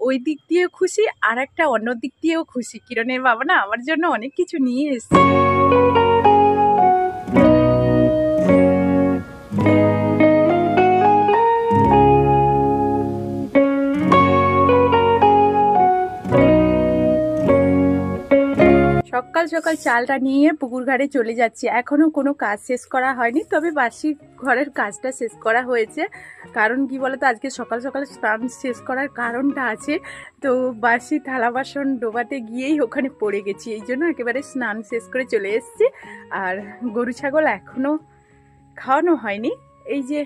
ওই দিক দিয়েও খুশি আর একটা অন্য দিক দিয়েও খুশি। কিরণের বাবা না আমার জন্য অনেক কিছু নিয়ে এসছে। সকাল সকাল চালটা নিয়ে পুকুর ঘাটে চলে যাচ্ছি। এখনও কোনো কাজ শেষ করা হয়নি, তবে বাসি ঘরের কাজটা শেষ করা হয়েছে। কারণ কি বলতো, আজকে সকাল সকাল স্নান শেষ করার কারণটা আছে। তো বাসি থালা বাসন ডোবাতে গিয়েই ওখানে পড়ে গেছি, এই জন্য একেবারে স্নান শেষ করে চলে এসেছি। আর গরু ছাগল এখনও খাওয়ানো হয়নি। এই যে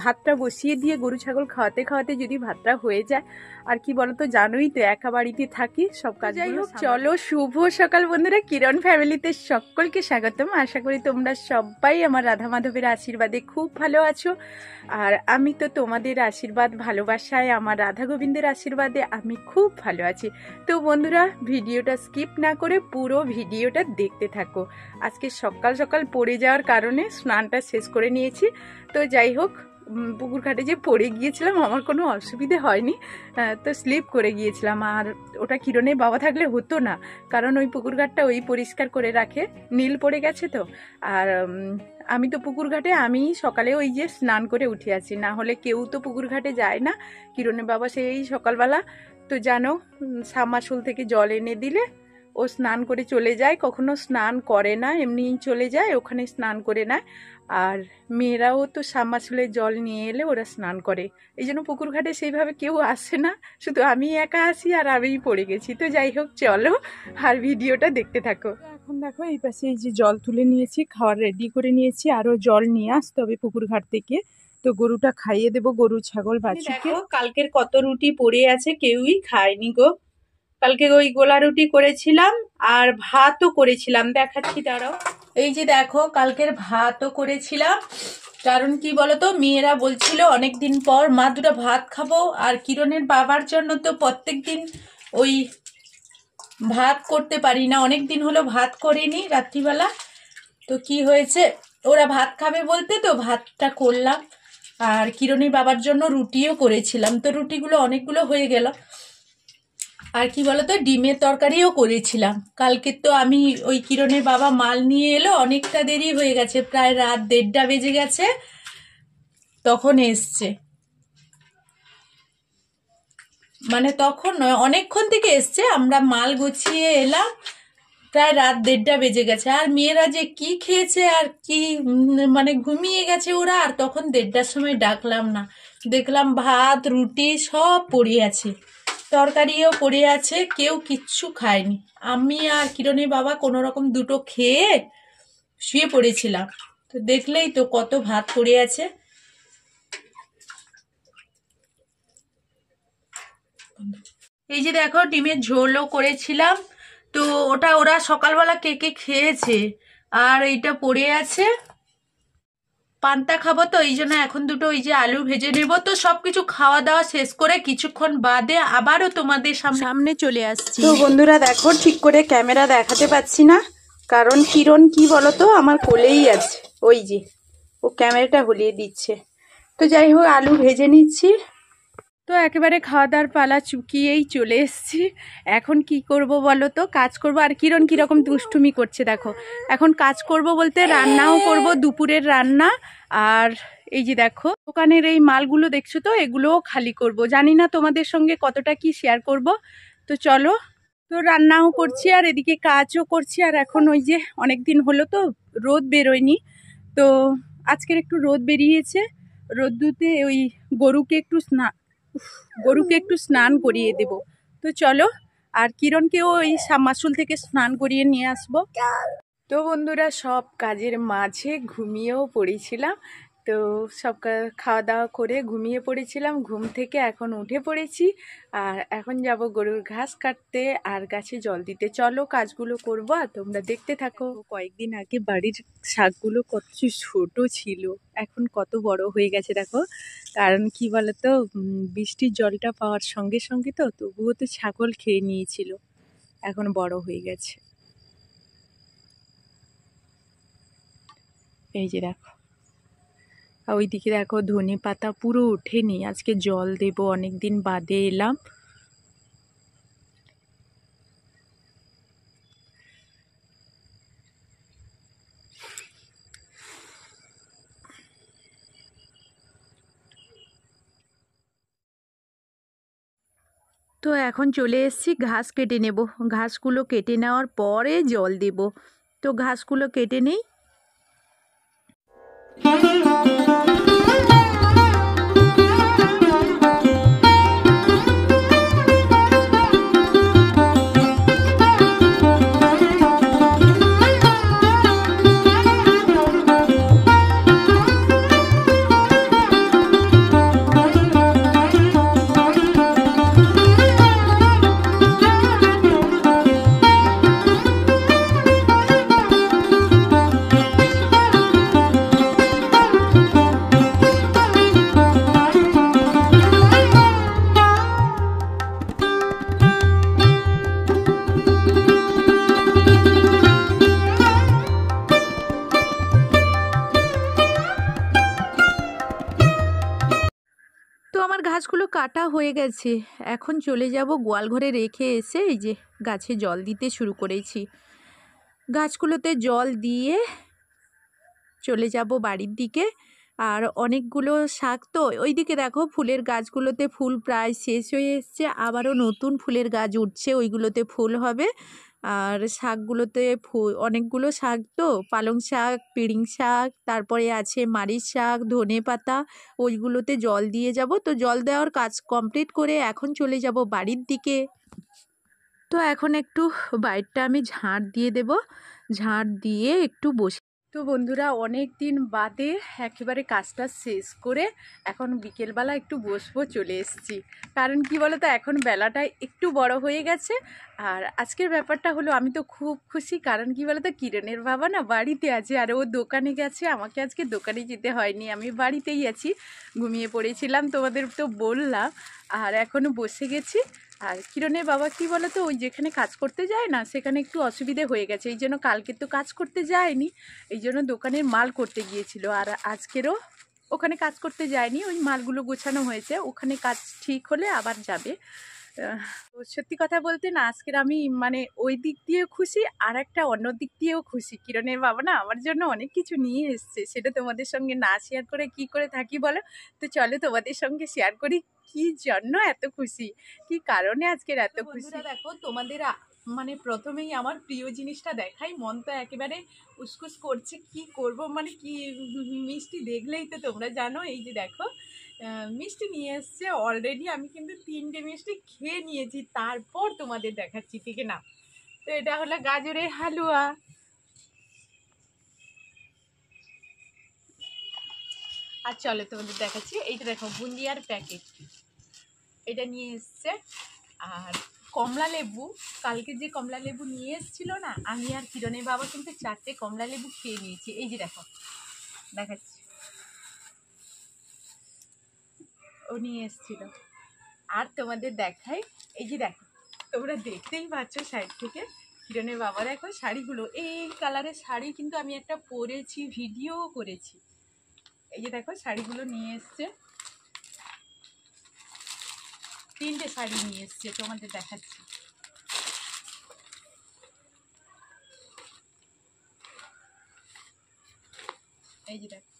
ভাতটা বসিয়ে দিয়ে গরু ছাগল খাওয়াতে খাওয়াতে যদি ভাতটা হয়ে যায় আর কি বলতো জানোই তো একা বাড়িতে থাকি সব কাজ যাই হোক চলো শুভ সকাল বন্ধুরা কিরণ ফ্যামিলিতে সকলকে স্বাগতম। আশা করি তোমরা সবাই আমার রাধা মাধবের আশীর্বাদে খুব ভালো আছো। আর আমি তো তোমাদের আশীর্বাদ ভালোবাসায় আমার রাধা গোবিন্দের আশীর্বাদে আমি খুব ভালো আছি। তো বন্ধুরা ভিডিওটা স্কিপ না করে পুরো ভিডিওটা দেখতে থাকো। আজকে সকাল সকাল পড়ে যাওয়ার কারণে স্নানটা শেষ করে নিয়েছি। তো যাই হোক পুকুর ঘাটে যে পড়ে গিয়েছিলাম, আমার কোনো অসুবিধে হয়নি। তো স্লিপ করে গিয়েছিলাম। আর ওটা কিরণের বাবা থাকলে হতো না, কারণ ওই পুকুর ঘাটটা ওই পরিষ্কার করে রাখে। নীল পড়ে গেছে তো। আর আমি তো পুকুর ঘাটে, আমি সকালে ওই যে স্নান করে উঠে আছি। না হলে কেউ তো পুকুর ঘাটে যায় না। কিরণের বাবা সেই সকালবেলা, তো জানো সামাসুল থেকে জল এনে দিলে, ও স্নান করে চলে যায়। কখনো স্নান করে না, এমনিই চলে যায়। ওখানে স্নান করে নেয়। আর মেয়েরাও তো সামাসুলের জল নিয়ে এলে ওরা স্নান করে। এই জন্য পুকুর ঘাটে সেইভাবে কেউ আসে না। শুধু আমি একা আসি আর আমিই পড়ে গেছি। তো যাই হোক চলো আর ভিডিওটা দেখতে থাকো। এখন দেখো এই পাশে এই যে জল তুলে নিয়েছি খাওয়ার রেডি করে নিয়েছি আরও জল নিয়ে আসতে হবে পুকুর ঘাট থেকে। তো গরুটা খাইয়ে দেবো গরু ছাগল বাছুরকে। কালকের কত রুটি পড়ে আছে কেউই খায়নি গো। কালকে ওই গোলা রুটি করেছিলাম আর ভাতও করেছিলাম। দেখাচ্ছি দাঁড়াও। এই যে দেখো, কালকের ভাতও করেছিলাম। কারণ কি বলতো, মেয়েরা বলছিল অনেক দিন পর মা দুটো ভাত খাব। আর কিরণের বাবার জন্য তো প্রত্যেক দিন ওই ভাত করতে পারি না। অনেক দিন হলো ভাত করিনি রাত্রিবেলা। তো কি হয়েছে? ওরা ভাত খাবে বলতে তো ভাতটা করলাম। আর কিরণের বাবার জন্য রুটিও করেছিলাম। তো রুটিগুলো অনেকগুলো হয়ে গেল। আর কি বলতো, ডিমের তরকারিও করেছিলাম। কালকে তো আমি ওই কিরণের বাবা মাল নিয়ে এলো, অনেকটা দেরি হয়ে গেছে, প্রায় রাত দেড়টা বেজে গেছে, তখন এসছে। মানে তখন নয়, অনেকক্ষণ থেকে এসছে, আমরা মাল গুছিয়ে এলাম, প্রায় রাত দেড়টা বেজে গেছে। আর মেয়েরা যে কি খেয়েছে আর কি মানে ঘুমিয়ে গেছে ওরা, আর তখন দেড়টার সময় ডাকলাম না। দেখলাম ভাত, রুটি সব পড়ে আছে। তরকারিও পড়ে আছে, কেউ কিচ্ছু খায়নি। আমি আর কিরণের বাবা কোনো রকম দুটো খেয়ে শুয়ে পড়েছিলাম। তো দেখলেই তো কত ভাত পড়ে আছে। এই যে দেখো, ডিমের ঝোলও করেছিলাম। তো ওটা ওরা সকালবেলা কে কে খেয়েছে? আর এইটা পড়ে আছে। পান্তা খাব তো এই জন্য এখন দুটো ওই যে আলু ভেজে নেব তো সবকিছু খাওয়া দাওয়া শেষ করে কিছুক্ষণ বাদে আবারও তোমাদের সামনে সামনে চলে আসছি। তো বন্ধুরা দেখো ঠিক করে ক্যামেরা দেখাতে পাচ্ছি না কারণ কিরণ কি বলতো আমার কোলেই আছে ওই যে ও ক্যামেরাটা হলিয়ে দিচ্ছে। তো যাই হোক আলু ভেজে নিচ্ছি। তো একেবারে খাওয়া দাওয়ার পালা চুকিয়েই চলে এসেছি। এখন কি করব বলো তো? কাজ করব। আর কিরণ কীরকম দুষ্টুমি করছে দেখো। এখন কাজ করব বলতে রান্নাও করব দুপুরের রান্না। আর এই যে দেখো দোকানের এই মালগুলো দেখছ তো? এগুলোও খালি করব। জানি না তোমাদের সঙ্গে কতটা কি শেয়ার করব। তো চলো তো রান্নাও করছি আর এদিকে কাজও করছি। আর এখন ওই যে অনেক দিন হলো তো রোদ বেরোয়নি। তো আজকের একটু রোদ বেরিয়েছে। রোদ্দুতে ওই গরুকে একটু উফ, গরুকে একটু স্নান করিয়ে দেব। তো চলো আর কিরণকেও ওই সামাসুল থেকে স্নান করিয়ে নিয়ে আসব। তো বন্ধুরা সব কাজের মাঝে ঘুমিয়েও পড়েছিলাম। তো সব খাওয়া দাওয়া করে ঘুমিয়ে পড়েছিলাম। ঘুম থেকে এখন উঠে পড়েছি। আর এখন যাব গরুর ঘাস কাটতে আর গাছে জল দিতে। চলো কাজগুলো করব আর তোমরা দেখতে থাকো। কয়েকদিন আগে বাড়ির শাকগুলো কত ছোট ছিল। এখন কত বড় হয়ে গেছে, দেখো। কারণ কি বলতো বৃষ্টির জলটা পাওয়ার সঙ্গে সঙ্গে তো তবুও তো ছাগল খেয়ে নিয়েছিল। এখন বড় হয়ে গেছে। এই যে দেখো। ওইদিকে দেখো ধনে পাতা পুরো ওঠেনি। আজকে জল দেব অনেক দিন বাদে এলাম। তো এখন চলে এসেছি, ঘাস কেটে নেব। ঘাসগুলো কেটে নেওয়ার পরে জল দেব। তো ঘাসগুলো কেটে নেই তো কাটা হয়ে গেছে। এখন চলে যাব গোয়াল ঘরে রেখে এসে এই যে গাছে জল দিতে শুরু করেছি। গাছগুলোতে জল দিয়ে চলে যাব বাড়ির দিকে। আর অনেকগুলো শাক তো ওইদিকে দেখো ফুলের গাছগুলোতে ফুল প্রায় শেষ হয়ে এসছে। আবারও নতুন ফুলের গাছ উঠছে, ওইগুলোতে ফুল হবে। আর শাকগুলোতে ফু অনেকগুলো শাক তো, পালং শাক, পিড়িং শাক, তারপরে আছে মারিচ শাক, ধনে পাতা, ওইগুলোতে জল দিয়ে যাব। তো জল দেওয়ার কাজ কমপ্লিট করে এখন চলে যাব বাড়ির দিকে। তো এখন একটু বাইরটা আমি ঝাঁট দিয়ে দেব। ঝাঁট দিয়ে একটু বসে তো বন্ধুরা অনেক দিন বাদে একেবারে কাজটা শেষ করে এখন বিকেলবেলা একটু বসবো চলে এসেছি। কারণ কি বলো তো এখন বেলাটা একটু বড় হয়ে গেছে। আর আজকের ব্যাপারটা হলো, আমি তো খুব খুশি। কারণ কি বলো তো কিরণের বাবা না বাড়িতে আছে, আর ও দোকানে গেছে। আমাকে আজকে দোকানে যেতে হয়নি। আমি বাড়িতেই আছি। ঘুমিয়ে পড়েছিলাম, তোমাদের তো বললাম। আর এখনও বসে গেছি। আর কিরণের বাবা কি বলো তো ওই যেখানে কাজ করতে যায় না, সেখানে একটু অসুবিধে হয়ে গেছে। এই জন্য কালকে তো কাজ করতে যায়নি, এই জন্য দোকানের মাল করতে গিয়েছিল। আর আজকেরও ওখানে কাজ করতে যায়নি, ওই মালগুলো গোছানো হয়েছে। ওখানে কাজ ঠিক হলে আবার যাবে। সত্যি কথা বলতে না আজকের আমি মানে ওই দিক দিয়েও খুশি আর একটা অন্য দিক দিয়েও খুশি। কিরণের বাবা না আমার জন্য অনেক কিছু নিয়ে এসছে সেটা তোমাদের সঙ্গে না শেয়ার করে কি করে থাকি বলো? তো চলো তোমাদের সঙ্গে শেয়ার করি কি জন্য এত খুশি? কি কারণে আজকের এত খুশি? দেখো তোমাদের মানে প্রথমেই আমার প্রিয় জিনিসটা দেখাই মন তো একেবারে উসকুস করছে কি করব? মানে কি মিষ্টি দেখলেই তো তোমরা জানো এই যে দেখো মিষ্টি নিয়ে এসছে। অলরেডি আমি কিন্তু তিনটে মিষ্টি খেয়ে নিয়েছি। তারপর তোমাদের দেখাচ্ছি, ঠিক না? তো এটা হলো গাজরের হালুয়া। আর চলো তোমাদের দেখাচ্ছি, এইটা দেখো, বুন্দিয়ার প্যাকেট এটা নিয়ে এসছে। আর কমলা লেবু, কালকে যে কমলা লেবু নিয়ে এসেছিল না, আমি আর কিরণের বাবা কিন্তু চারটে কমলা লেবু খেয়ে নিয়েছি। এই যে দেখো, দেখাচ্ছি। ও নিয়ে এসেছিল। আর তোমাদের দেখাই, এই যে দেখো, তোমরা দেখতেই পাচ্ছ সাইড থেকে কিরণের বাবা। দেখো শাড়িগুলো, এই কালারের শাড়ি কিন্তু আমি একটা পরেছি ভিডিও করেছি। এই যে দেখো শাড়িগুলো নিয়ে এসছে। তিনটে শাড়ি নিয়ে এসছে, তোমাদের দেখাচ্ছি। এই যে দেখো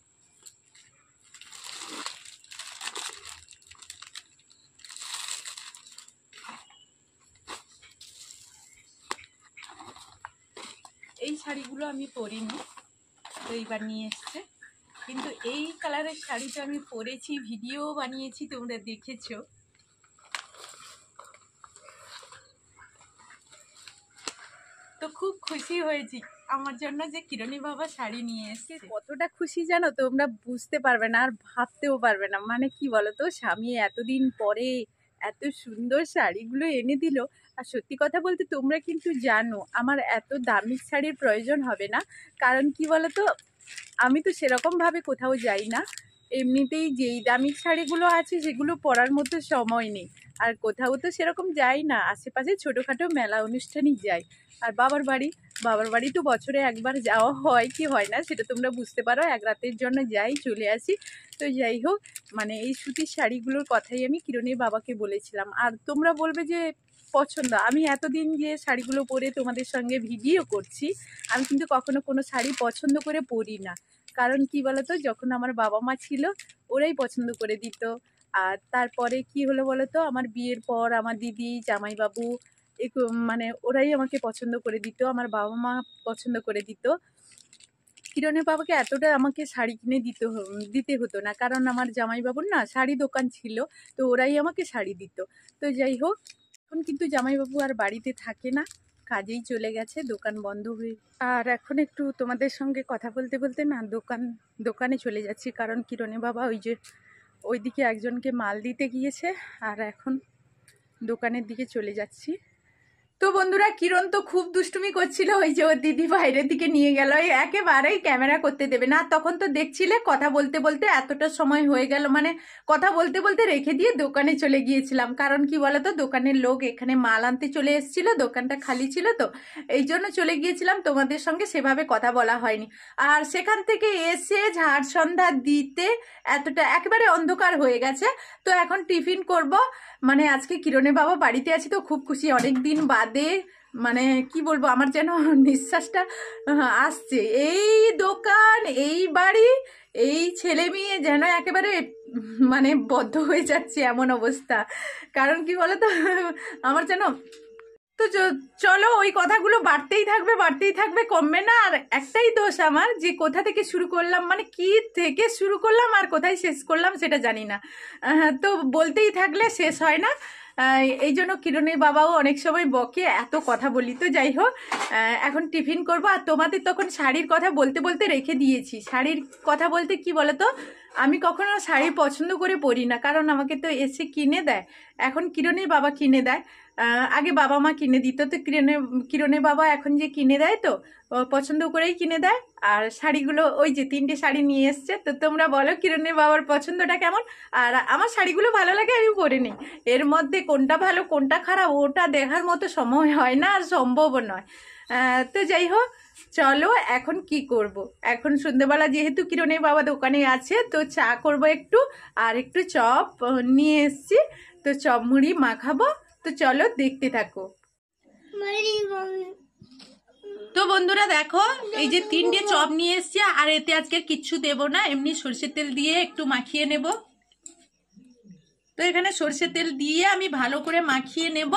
এই শাড়িগুলো আমি পরিনি তো এইবার নিয়ে এসছে। কিন্তু এই কালারের শাড়িটা আমি পরেছি ভিডিও বানিয়েছি তোমরা দেখেছ। তো খুব খুশি হয়েছি আমার জন্য যে কিরণী বাবা শাড়ি নিয়ে এসেছে। কতটা খুশি জানো? তোমরা বুঝতে পারবে না আর ভাবতেও পারবে না। মানে কি বলো তো স্বামী এতদিন পরে এত সুন্দর শাড়িগুলো এনে দিল আর সত্যি কথা বলতে তোমরা কিন্তু জানো, আমার এত দামি শাড়ির প্রয়োজন হবে না। কারণ কি বলো তো আমি তো সেরকমভাবে কোথাও যাই না। এমনিতেই যেই দামি শাড়িগুলো আছে, সেগুলো পরার মতো সময় নেই। আর কোথাও তো সেরকম যাই না। আশেপাশে ছোটোখাটো মেলা অনুষ্ঠানই যাই। আর বাবার বাড়ি বাবার বাড়ি তো বছরে একবার যাওয়া হয় কি হয় না, সেটা তোমরা বুঝতে পারো। এক রাতের জন্য যাই, চলে আসি। তো যাই হোক মানে এই সুতির শাড়িগুলোর কথাই আমি কিরণের বাবাকে বলেছিলাম। আর তোমরা বলবে যে পছন্দ। আমি এতদিন যে শাড়িগুলো পরে তোমাদের সঙ্গে ভিডিও করছি, আমি কিন্তু কখনো কোনো শাড়ি পছন্দ করে পরি না। কারণ কি বলতো, যখন আমার বাবা মা ছিল, ওরাই পছন্দ করে দিত। আর তারপরে কি হলো বলো তো আমার বিয়ের পর আমার দিদি, জামাইবাবু মানে ওরাই আমাকে পছন্দ করে দিত, আমার বাবা মা পছন্দ করে দিত। কিরণের বাবাকে এতটা আমাকে শাড়ি কিনে দিতে দিতে হতো না। কারণ আমার জামাইবাবুর না শাড়ি দোকান ছিল, তো ওরাই আমাকে শাড়ি দিত। তো যাই হোক এখন কিন্তু জামাইবাবু আর বাড়িতে থাকে না, কাজেই চলে গেছে, দোকান বন্ধ হয়ে। আর এখন একটু তোমাদের সঙ্গে কথা বলতে বলতে না, দোকান, দোকানে চলে যাচ্ছি, কারণ কিরণে বাবা ওই যে, ওইদিকে একজনকে মাল দিতে গিয়েছে, আর এখন দোকানের দিকে চলে যাচ্ছি। তো বন্ধুরা, কিরণ তো খুব দুষ্টুমি করছিল, ওই যে ওর দিদি বাইরের দিকে নিয়ে গেল একেবারেই ক্যামেরা করতে দেবে না। তখন তো দেখছিলে, কথা বলতে বলতে এতটা সময় হয়ে গেল মানে কথা বলতে বলতে রেখে দিয়ে দোকানে চলে গিয়েছিলাম। কারণ কি বলতো, দোকানের লোক এখানে মাল আনতে চলে এসেছিল, দোকানটা খালি ছিল তো, এই জন্য চলে গিয়েছিলাম, তোমাদের সঙ্গে সেভাবে কথা বলা হয়নি। আর সেখান থেকে এসে ঝাড় সন্ধ্যা দিতে এতটা, একেবারে অন্ধকার হয়ে গেছে, তো এখন টিফিন করব। মানে আজকে কিরণের বাবা বাড়িতে আছি তো খুব খুশি। অনেক দিন বাদে মানে কি বলব, আমার যেন নিঃশ্বাসটা আসছে। এই দোকান, এই বাড়ি, এই ছেলে মেয়ে যেন একেবারে মানে বদ্ধ হয়ে যাচ্ছে এমন অবস্থা। কারণ কি বলতো, আমার যেন তো চলো ওই কথাগুলো বাড়তেই থাকবে বাড়তেই থাকবে, কমবে না। আর একটাই দোষ আমার, যে কোথা থেকে শুরু করলাম মানে কি থেকে শুরু করলাম আর কোথায় শেষ করলাম সেটা জানি না। তো বলতেই থাকলে শেষ হয় না। এই জন্য কিরণের বাবাও অনেক সময় বকে, এত কথা বলি তো, যাই হোক। এখন টিফিন করব, আর তোমাদের তখন শাড়ির কথা বলতে বলতে রেখে দিয়েছি। শাড়ির কথা বলতে কি বলতো? আমি কখনো শাড়ি পছন্দ করে পরি না, কারণ আমাকে তো এসে কিনে দেয়। এখন কিরণের বাবা কিনে দেয়। আগে বাবা মা কিনে দিত তো কিরণের কিরণের বাবা এখন যে কিনে দেয় তো পছন্দ করেই কিনে দেয়। আর শাড়িগুলো, ওই যে তিনটে শাড়ি নিয়ে এসছে, তো তোমরা বলো কিরণের বাবার পছন্দটা কেমন? আর আমার শাড়িগুলো ভালো লাগে, আমি পরে নিই। এর মধ্যে কোনটা ভালো, কোনটা খারাপ, ওটা দেখার মতো সময় হয় না, আর সম্ভবও নয়। তো যাই হোক, চলো এখন কি করব। এখন সন্ধ্যেবেলা যেহেতু কিরণের বাবা দোকানে আছে, তো চা করব একটু, আর একটু চপ নিয়ে এসছি। তো চপ মুড়ি মাখাবো তো চলো দেখতে থাকো। তো বন্ধুরা দেখো, এই যে তিনটে চপ নিয়ে এসছি, আর এতে আজকে কিচ্ছু দেব না, এমনি সর্ষের তেল দিয়ে একটু মাখিয়ে নেব। তো এখানে সর্ষের তেল দিয়ে আমি ভালো করে মাখিয়ে নেব।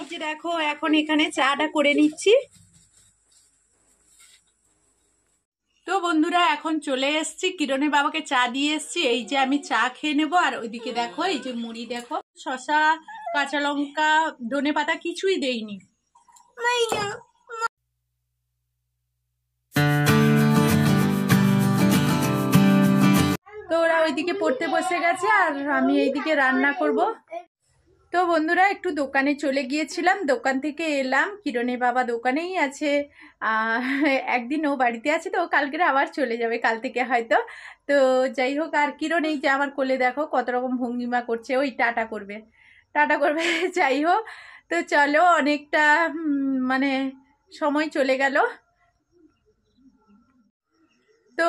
এই যে দেখো, এখন এখানে চাটা করে নিচ্ছি। তো বন্ধুরা, এখন চলে এসেছি। কিরণের বাবাকে চা দিয়ে এসেছি। এই যে আমি চা খেয়ে নেব। আর ওইদিকে দেখো, এই যে মুড়ি দেখো শশা কাঁচা লঙ্কা, ধনে পাতা কিছুই দেইনি। তো ওরা ওইদিকে পড়তে বসে গেছে, আর আমি এইদিকে রান্না করব। তো বন্ধুরা, একটু দোকানে চলে গিয়েছিলাম। দোকান থেকে এলাম। কিরণের বাবা দোকানেই আছে। একদিন ও বাড়িতে আছে তো, কালকের আবার চলে যাবে, কাল থেকে হয়তো। তো যাই হোক, আর কিরণ এই যে আমার কোলে দেখো, কত রকম ভঙ্গিমা করছে, ওই টাটা করবে। টাটা করবে, যাই হোক। তো চলো, অনেকটা মানে সময় চলে গেল। তো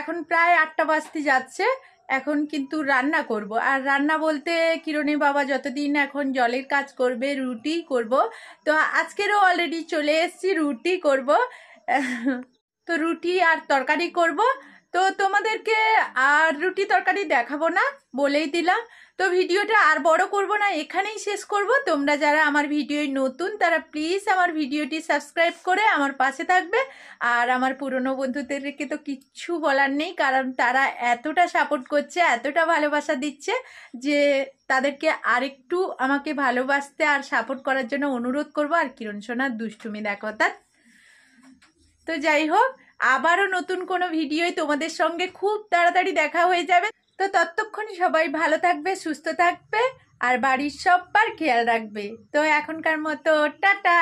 এখন প্রায় আটটা বাজতে যাচ্ছে। এখন কিন্তু রান্না করব। আর রান্না বলতে কিরণে বাবা যতদিন এখন জলের কাজ করবে, রুটি করব। তো আজকেরও অলরেডি চলে এসছি, রুটি করব। তো রুটি আর তরকারি করব। তো তোমাদেরকে আর রুটি তরকারি দেখাবো না বলেই দিলাম। তো ভিডিওটা আর বড় করব না, এখানেই শেষ করব। তোমরা যারা আমার ভিডিও নতুন, তারা প্লিজ আমার ভিডিওটি সাবস্ক্রাইব করে আমার পাশে থাকবে। আর আমার পুরনো বন্ধুদেরকে তো কিচ্ছু বলার নেই, কারণ তারা এতটা সাপোর্ট করছে, এতটা ভালোবাসা দিচ্ছে যে তাদেরকে আরেকটু আমাকে ভালোবাসতে আর সাপোর্ট করার জন্য অনুরোধ করব। আর কিরণ সোনার দুষ্টুমি দেখো তা তো যাই হোক, আবারও নতুন কোনো ভিডিওই তোমাদের সঙ্গে খুব তাড়াতাড়ি দেখা হয়ে যাবে। তো ততক্ষণ সবাই ভালো থাকবে, সুস্থ থাকবে, আর বাড়ির সব্বার খেয়াল রাখবে। তো এখনকার মতো, টাটা!